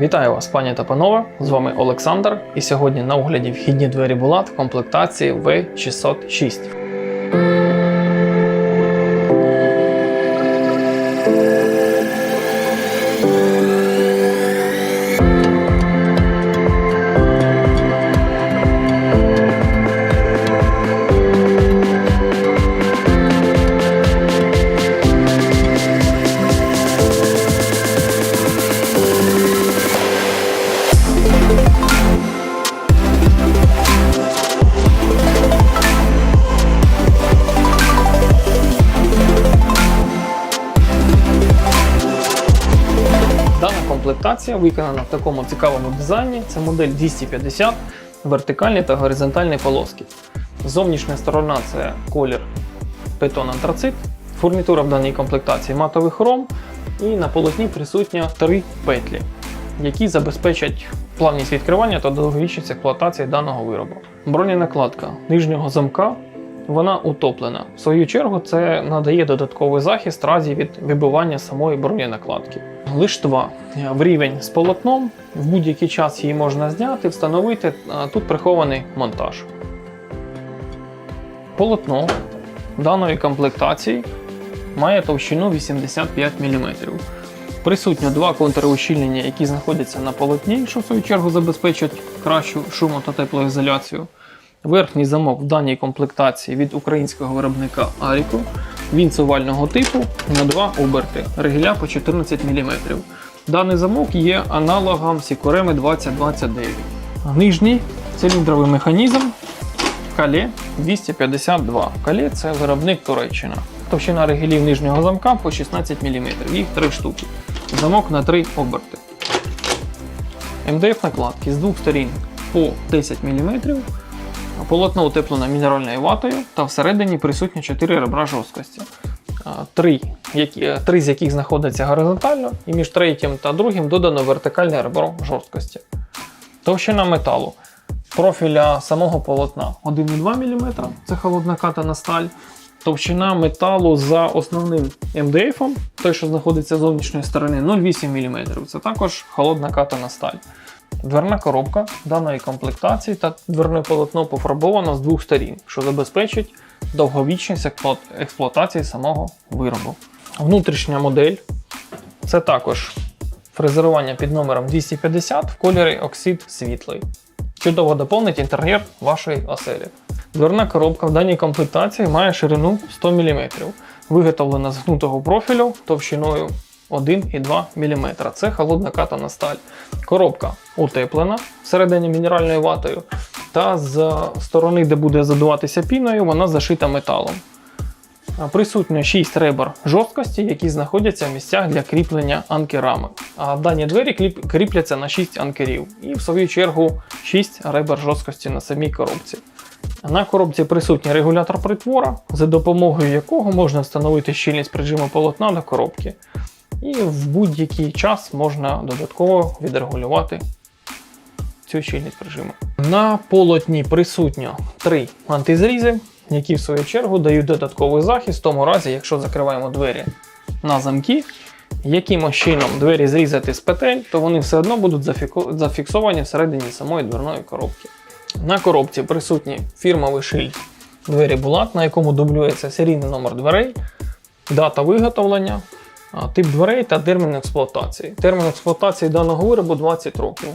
Вітаю вас, пані та панове! З вами Олександр. І сьогодні на огляді вхідні двері Булат комплектації V606. Дана комплектація виконана в такому цікавому дизайні. Це модель 250, вертикальні та горизонтальні полоски. Зовнішня сторона це колір бетон антрацит. Фурнітура в даній комплектації матовий хром. І на полотні присутня три петлі, які забезпечать плавність відкривання та довговічність експлуатації даного виробу. Броненакладка нижнього замка вона утоплена. В свою чергу, це надає додатковий захист разі від вибивання самої броненакладки. Лиштва в рівень з полотном. В будь-який час її можна зняти, встановити. Тут прихований монтаж. Полотно даної комплектації має товщину 85 мм. Присутньо два контури ущільнення, які знаходяться на полотні, що в свою чергу забезпечать кращу шумо та теплоізоляцію. Верхній замок в даній комплектації від українського виробника Ariko. Він овального типу на два оберти, регіля по 14 мм. Даний замок є аналогом Сікореми 2029. Нижній циліндровий механізм Кале 252. Кале це виробник Туреччина. Товщина регілів нижнього замка по 16 мм. Їх 3 штуки. Замок на 3 оберти. МДФ накладки з двох сторін по 10 мм. Полотно утеплено мінеральною ватою та всередині присутні 4 ребра жорсткості. Три, які, е, три з яких знаходяться горизонтально, і між третім та другим додано вертикальне ребро жорсткості. Товщина металу профіля самого полотна 1,2 мм, це холодна катана сталь. Товщина металу за основним МДФ, той, що знаходиться з зовнішньої сторони, 0,8 мм. Це також холодна катана сталь. Дверна коробка даної комплектації та дверне полотно пофарбовано з двох сторін, що забезпечить довговічність експлуатації самого виробу. Внутрішня модель це також фрезерування під номером 250 в кольорі оксид світлий. Чудово доповнить інтер'єр вашої оселі. Дверна коробка в даній комплектації має ширину 100 мм, виготовлена з гнутого профілю товщиною 1,2 мм. Це холодна катана сталь. Коробка утеплена всередині мінеральною ватою, та з сторони, де буде задуватися піною, вона зашита металом. Присутньо 6 ребер жорсткості, які знаходяться в місцях для кріплення анкерами. А дані двері кріпляться на 6 анкерів. І в свою чергу 6 ребер жорсткості на самій коробці. На коробці присутній регулятор притвора, за допомогою якого можна встановити щільність прижиму полотна до коробки. І в будь-який час можна додатково відрегулювати цю щільність прижиму. На полотні присутньо три антизрізи, які в свою чергу дають додатковий захист в тому разі, якщо закриваємо двері на замки. Якимось чином двері зрізати з петель, то вони все одно будуть зафіксовані всередині самої дверної коробки. На коробці присутній фірмовий шильд двері Булат, на якому дублюється серійний номер дверей, дата виготовлення, тип дверей та термін експлуатації. Термін експлуатації даного виробу 20 років.